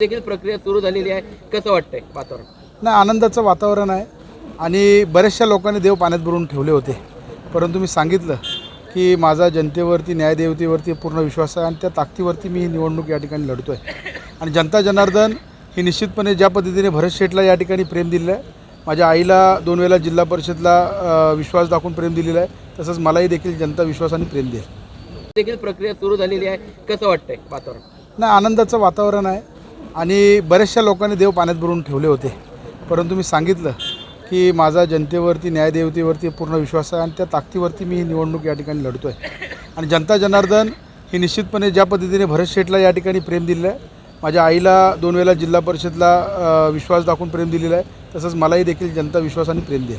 देखील प्रक्रिया सुरू झालेली आहे. कसं वाटतंय वातावरण? नाही आनंदाचं वातावरण आहे. आणि बऱ्याचशा लोकांनी देव पाण्यात बुडवून ठेवले होते. परंतु मी सांगितलं की माझा जनतेवरती न्यायदेवतेवरती पूर्ण विश्वास आहे आणि त्या ताकदीवरती मी ही निवडणूक या ठिकाणी लढतो आहे आणि जनता जनार्दन ही निश्चितपणे ज्या पद्धतीने भरत शेठला या ठिकाणी प्रेम दिलेलं आहे माझ्या आईला दोन वेळेला जिल्हा परिषदला विश्वास दाखवून प्रेम दिलेला आहे तसंच मलाही देखील जनता विश्वासाने प्रेम देईल. देखील प्रक्रिया सुरू झालेली आहे. कसं वाटतंय वातावरण? नाही आनंदाचं वातावरण आहे. आणि बऱ्याचशा लोकांनी देव पाण्यात भरून ठेवले होते. परंतु मी सांगितलं की माझा जनतेवरती न्यायदेवतेवरती पूर्ण विश्वास आहे आणि त्या ताकदीवरती मी ही निवडणूक या ठिकाणी लढतो आहे आणि जनता जनार्दन ही निश्चितपणे ज्या पद्धतीने भरत शेठला या ठिकाणी प्रेम दिलेलं आहे माझ्या आईला दोन वेळेला जिल्हा परिषदला विश्वास दाखवून प्रेम दिलेला आहे तसंच मलाही देखील जनता विश्वासाने प्रेम देईल.